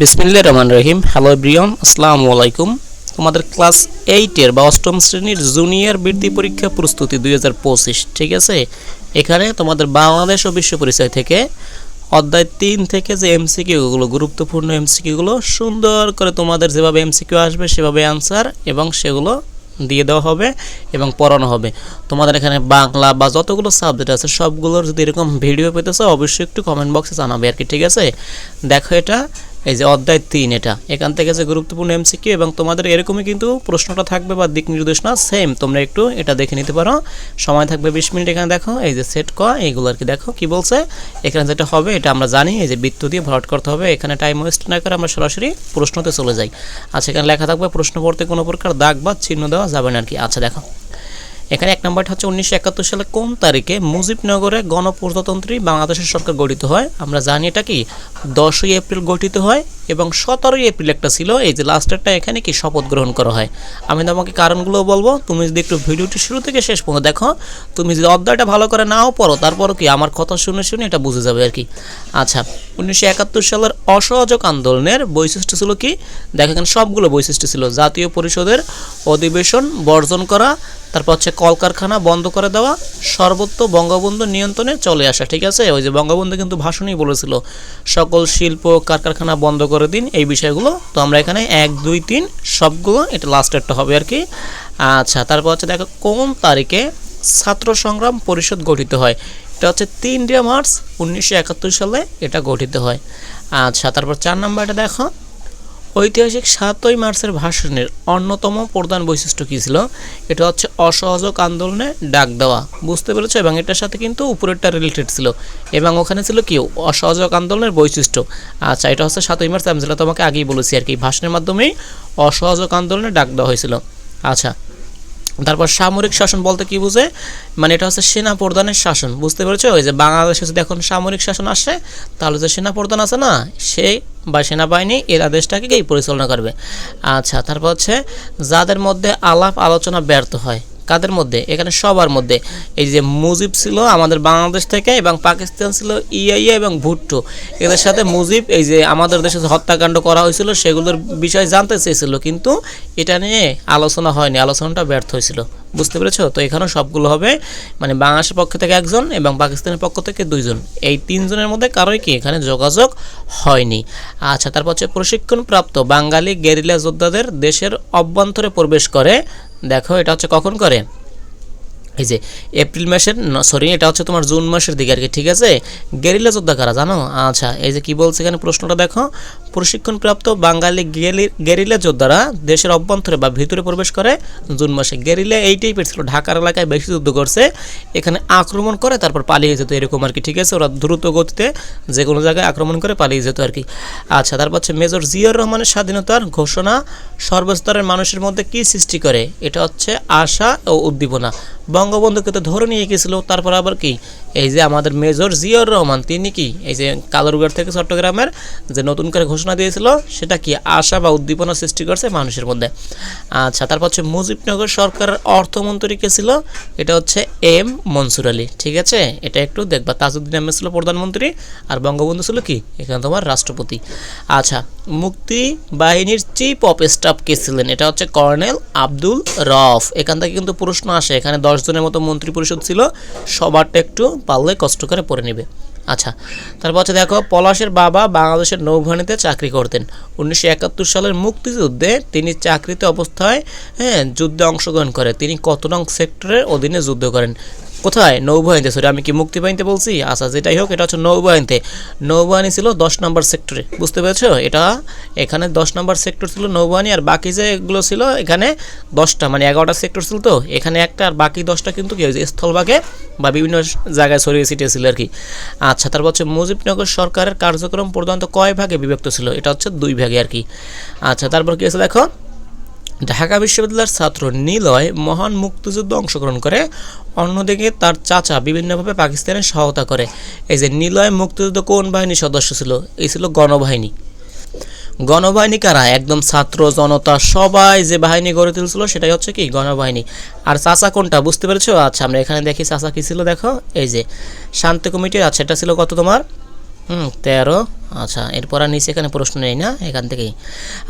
বিসমিল্লা রহমান রহিম। Hello Brian আসসালামু আলাইকুম। তোমাদের ক্লাস এইটের বা অষ্টম শ্রেণির জুনিয়র বৃত্তি পরীক্ষা প্রস্তুতি দুই হাজার পঁচিশ, ঠিক আছে? এখানে তোমাদের বাংলাদেশ ও বিশ্ব পরিচয় থেকে অধ্যায় তিন থেকে যে এমসিকিউগুলো গুরুত্বপূর্ণ এমসিকিউগুলো সুন্দর করে তোমাদের যেভাবে এমসিকিউ আসবে, সেভাবে অ্যান্সার এবং সেগুলো দিয়ে দেওয়া হবে এবং পড়ানো হবে। তোমাদের এখানে বাংলা বা যতগুলো সাবজেক্ট আছে, সবগুলোর যদি এরকম ভিডিও পেতেছো, অবশ্যই একটু কমেন্ট বক্সে জানাবে আর কি, ঠিক আছে? দেখো এটা। এই যে অধ্যায় তিন এটা। এখান থেকে যে গুরুত্বপূর্ণ এমসিকিউ এবং তোমাদের এরকমই কিন্তু প্রশ্নটা থাকবে বা দিক নির্দেশনা সেম তোমরা একটু এটা দেখে নিতে পারো। সময় থাকবে বিশ মিনিট এখানে দেখো, এই যে সেট ক এইগুলো আর কি দেখো, কি বলছে? এখানে যেটা হবে, এটা আমরা জানি, এই যে বৃত্ত দিয়ে ভরাট করতে হবে। এখানে টাইম ওয়েস্ট না করে আমরা সরাসরি প্রশ্নতে চলে যাই। আচ্ছা এখানে লেখা থাকবে, প্রশ্ন পড়তে কোনো প্রকার দাগ বা চিহ্ন দেওয়া যাবে না আর কি। আচ্ছা দেখো। এখানে এক নম্বরটা হচ্ছে উনিশশো একাত্তর সালে কোন তারিখে মুজিবনগরে গণপ্রজাতন্ত্রী বাংলাদেশের সরকার গঠিত হয়? আমরা জানি এটা কি? দশই এপ্রিল গঠিত হয় এবং সতেরোই এপ্রিল একটা ছিল, এই যে লাস্টেরটা এখানে কি শপথ গ্রহণ করা হয়। আমি তোমাকে কারণগুলো বলব, তুমি যদি একটু ভিডিওটি শুরু থেকে শেষ পর্যন্ত দেখো, তুমি যদি অধ্যায়টা ভালো করে নাও, পড়ো, তারপরও কি আমার কথা শুনে শুনে এটা বুঝে যাবে আর কি। আচ্ছা উনিশশো একাত্তর সালের অসহযোগ আন্দোলনের বৈশিষ্ট্য ছিল কি? দেখো এখানে সবগুলো বৈশিষ্ট্য ছিল, জাতীয় পরিষদের অধিবেশন বর্জন করা, তারপর হচ্ছে কলকারখানা বন্ধ করে দেওয়া, সর্বত্র বঙ্গবন্ধু নিয়ন্ত্রণে চলে আসা, ঠিক আছে? ওই যে বঙ্গবন্ধু কিন্তু ভাষণই বলেছিল, সকল শিল্প কারখানা বন্ধ করে দিন এই বিষয়গুলো। তো আমরা এখানে এক, দুই, তিন সবগুলো এটা লাস্টেরটা হবে আর কি। আচ্ছা তারপর হচ্ছে দেখো কোন তারিখে ছাত্র সংগ্রাম পরিষদ গঠিত হয়? এটা হচ্ছে তিনটে মার্চ উনিশশো একাত্তর সালে এটা গঠিত হয়। আচ্ছা তারপর চার নম্বরটা দেখো। ঐতিহাসিক সাতই মার্চের ভাষণের অন্যতম প্রধান বৈশিষ্ট্য কী ছিল? এটা হচ্ছে অসহযোগ আন্দোলনে ডাক দেওয়া। বুঝতে পেরেছ? এবং এটার সাথে কিন্তু উপরেরটা রিলেটেড ছিল। এবং ওখানে ছিল কি? অসহযোগ আন্দোলনের বৈশিষ্ট্য। আচ্ছা এটা হচ্ছে সাতই মার্চ, আমি যেটা তোমাকে আগেই বলেছি আর কি। ভাষণের মাধ্যমেই অসহযোগ আন্দোলনে ডাক দেওয়া হয়েছিল। আচ্ছা তারপর সামরিক শাসন বলতে কি বুঝে? মানে এটা হচ্ছে সেনা প্রধানের শাসন, বুঝতে পেরেছ? ওই যে বাংলাদেশে যদি এখন সামরিক শাসন আসে, তাহলে যে সেনা প্রধান আছে না সেই বা সেনাবাহিনী এরা দেশটাকে পরিচালনা করবে। আচ্ছা তারপর হচ্ছে যাদের মধ্যে আলাপ আলোচনা ব্যর্থ হয় কাদের মধ্যে? এখানে সবার মধ্যে। এই যে মুজিব ছিল আমাদের বাংলাদেশ থেকে এবং পাকিস্তান ছিল ইআইএ এবং ভুট্টো। এদের সাথে মুজিব, এই যে আমাদের দেশে হত্যাকাণ্ড করা হয়েছিল, সেগুলোর বিষয়ে জানতে চেয়েছিল, কিন্তু এটা নিয়ে আলোচনা হয়নি। আলোচনাটা ব্যর্থ হয়েছিল। বুঝতে পেরেছ? তো এখানেও সবগুলো হবে। মানে বাংলাদেশের পক্ষ থেকে একজন এবং পাকিস্তানের পক্ষ থেকে দুইজন। এই তিনজনের মধ্যে কারোই কি এখানে যোগাযোগ হয়নি। আচ্ছা তারপর হচ্ছে প্রশিক্ষণপ্রাপ্ত বাঙালি গেরিলা যোদ্ধাদের দেশের অভ্যন্তরে প্রবেশ করে দেখো এটা হচ্ছে কখন করে? এই যে এপ্রিল মাসের সরি এটা হচ্ছে তোমার জুন মাসের দিকে আর কি ঠিক আছে? গেরিলা যোদ্ধা কারা, জানো? আচ্ছা এই যে কি বলছে এখানে প্রশ্নটা দেখো। প্রশিক্ষণপ্রাপ্ত বাঙালি গেরিলা যোদ্ধারা দেশের অভ্যন্তরে বা ভিতরে প্রবেশ করে জুন মাসে। গেরিলা এই টাইপের ছিল, ঢাকার এলাকায় বেশি যুদ্ধ করছে, এখানে আক্রমণ করে তারপর পালিয়ে যেত এরকম আর কি ঠিক আছে? ওরা দ্রুত গতিতে যে কোনো জায়গায় আক্রমণ করে পালিয়ে যেত আর কি আচ্ছা তারপর হচ্ছে মেজর জিয়র রহমানের স্বাধীনতার ঘোষণা সর্বস্তরের মানুষের মধ্যে কি সৃষ্টি করে? এটা হচ্ছে আশা ও উদ্দীপনা। বঙ্গবন্ধুকে তো ধরে নিয়ে গেছিল, তারপর আবার কি? এই যে আমাদের মেজর জিয়র রহমান, তিনি কি? এই যে কালুরঘাট থেকে চট্টগ্রামের যে নতুন করে ঘোষণা দিয়েছিল, সেটা কি আশা বা উদ্দীপনা সৃষ্টি করছে মানুষের মধ্যে? আচ্ছা তারপর হচ্ছে মুজিবনগর সরকারের অর্থমন্ত্রী কে ছিল? এটা হচ্ছে এম মনসুর আলী, ঠিক আছে? এটা একটু দেখবা, তাজউদ্দিন আহমেদ ছিল প্রধানমন্ত্রী আর বঙ্গবন্ধু ছিল কি? এখানে তোমার রাষ্ট্রপতি। আচ্ছা মুক্তি বাহিনীর চিফ অফ স্টাফ কে ছিলেন? এটা হচ্ছে কর্নেল আব্দুল রফ। এখান থেকে কিন্তু প্রশ্ন আসে, এখানে দশ জনের মতো মন্ত্রী পরিষদ ছিল, সবারটা একটু পারলে কষ্ট করে পড়ে নেবে। আচ্ছা তারপর হচ্ছে দেখো, পলাশের বাবা বাংলাদেশের নৌবাহিনীতে চাকরি করতেন। উনিশশো একাত্তর সালের মুক্তিযুদ্ধে তিনি চাকরিতে অবস্থায় হ্যাঁ যুদ্ধে অংশগ্রহণ করে। তিনি কত নং সেক্টরের অধীনে যুদ্ধ করেন? কোথায়? নৌবাহিনীতে। সরি, আমি কি মুক্তিবাহিনীতে বলছি? আচ্ছা যেটাই হোক, এটা হচ্ছে নৌবাহিনীতে। নৌবাহিনী ছিল দশ নম্বর সেক্টরে, বুঝতে পেরেছ? এটা এখানে দশ নম্বর সেক্টর ছিল নৌবাহিনী, আর বাকি যেগুলো ছিল, এখানে দশটা মানে এগারোটা সেক্টর ছিল তো। এখানে একটা আর বাকি দশটা কিন্তু কি হয়েছে? স্থলভাগে বা বিভিন্ন জায়গায় ছড়িয়ে ছিটিয়েছিল আর কি। আচ্ছা তারপর হচ্ছে মুজিবনগর সরকারের কার্যক্রম প্রধানত কয় ভাগে বিভক্ত ছিল? এটা হচ্ছে দুই ভাগে আর কি। আচ্ছা তারপর কি আছে দেখো? ঢাকা বিশ্ববিদ্যালয়ের ছাত্র নিলয় মহান মুক্তিযুদ্ধে অংশগ্রহণ করে, অন্যদিকে তার চাচা বিভিন্নভাবে পাকিস্তানের সহায়তা করে। এই যে নিলয় মুক্তিযুদ্ধ কোন বাহিনীর সদস্য ছিল? এই ছিল গণবাহিনী। গণবাহিনী কারা? একদম ছাত্র, জনতা, সবাই যে বাহিনী গড়ে তুলছিল সেটাই হচ্ছে কি? গণবাহিনী। আর চাচা কোনটা? বুঝতে পেরেছ? আচ্ছা আমরা এখানে দেখি চাচা কী ছিল, দেখো। এই যে শান্তি কমিটির আচ্ছা এটা ছিল কত তোমার? হুম, তেরো। আচ্ছা এরপর আর নিচে এখানে প্রশ্ন নেই না? এখান থেকেই।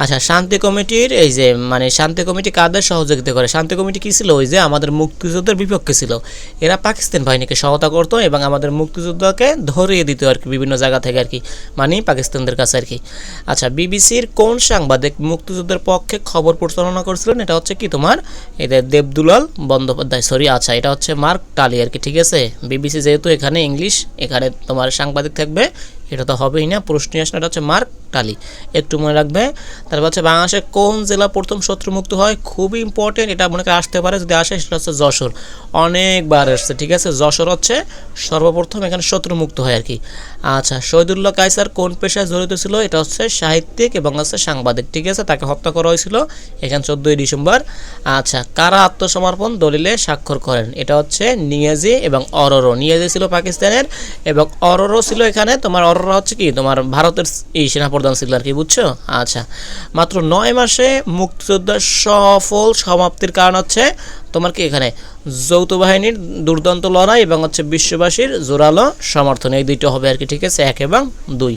আচ্ছা শান্তি কমিটির এই যে মানে শান্তি কমিটি কাদের সহযোগিতা করে? শান্তি কমিটি কী ছিল? ওই যে আমাদের মুক্তিযুদ্ধের বিপক্ষে ছিল। এরা পাকিস্তান বাহিনীকে সহায়তা করতো এবং আমাদের মুক্তিযুদ্ধকে ধরিয়ে দিত আর কি, বিভিন্ন জায়গা থেকে আর কি মানে পাকিস্তানদের কাছে আর কি। আচ্ছা বিবিসির কোন সাংবাদিক মুক্তিযুদ্ধের পক্ষে খবর পরিচালনা করছিলেন? এটা হচ্ছে কি তোমার? এটা দেবদুলাল বন্দ্যোপাধ্যায় সরি আচ্ছা এটা হচ্ছে মার্ক টালি আর কি, ঠিক আছে? বিবিসি যেহেতু এখানে ইংলিশ, এখানে তোমার সাংবাদিক থাকবে এটা তো হবেই না প্রশ্নে আসলে হচ্ছে মার্ক টালি একটু মনে রাখবে। তারপর হচ্ছে বাংলাদেশের কোন জেলা প্রথম শত্রুমুক্ত হয়? খুবই ইম্পর্টেন্ট এটা মনে করে আসতে পারে, যদি আসে, সেটা হচ্ছে যশোর। অনেকবার আসছে ঠিক আছে? যশোর হচ্ছে সর্বপ্রথম এখানে শত্রুমুক্ত হয় আর কি। আচ্ছা শহীদুল্লাহ কায়সার কোন পেশায় জড়িত ছিল? এটা হচ্ছে সাহিত্যিক এবং হচ্ছে সাংবাদিক, ঠিক আছে? তাকে হত্যা করা হয়েছিল এখানে চোদ্দোই ডিসেম্বর। আচ্ছা কারা আত্মসমর্পণ দলিলে স্বাক্ষর করেন? এটা হচ্ছে নিয়াজি এবং অরোরো। নিয়াজি ছিল পাকিস্তানের এবং অরোরো ছিল এখানে। তোমার অরোরো হচ্ছে কি? তোমার ভারতের এই সেনাপ্রধান। ছিল আর কি বুঝছ? আচ্ছা মাত্র নয় মাসে মুক্তিযোদ্ধার সফল সমাপ্তির কারণ হচ্ছে তোমার কি এখানে যৌথ বাহিনীর দুর্দান্ত লড়াই এবং হচ্ছে বিশ্ববাসীর জোরালো সমর্থন? এই দুইটা হবে আর কি, ঠিক আছে? এক এবং দুই।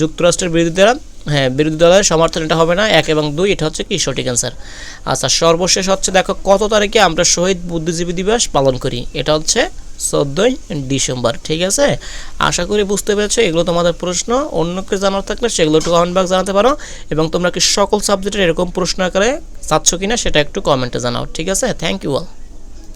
যুক্তরাষ্ট্রের বিরোধীরা হ্যাঁ বিরোধী দলের সমর্থন এটা হবে না, এক এবং দুই, এটা হচ্ছে কি সঠিক অ্যান্সার আচ্ছা সর্বশেষ হচ্ছে দেখো, কত তারিখে আমরা শহীদ বুদ্ধিজীবী দিবস পালন করি? এটা হচ্ছে চোদ্দোই ডিসেম্বর, ঠিক আছে? আশা করি বুঝতে পেরেছ, এগুলো তোমাদের প্রশ্ন। অন্য কিছু জানার থাকলে সেগুলো একটু কমেন্ট বক্স জানাতে পারো। এবং তোমরা কি সকল সাবজেক্টের এরকম প্রশ্ন আকারে চাচ্ছ কিনা সেটা একটু কমেন্টে জানাও, ঠিক আছে? Thank you all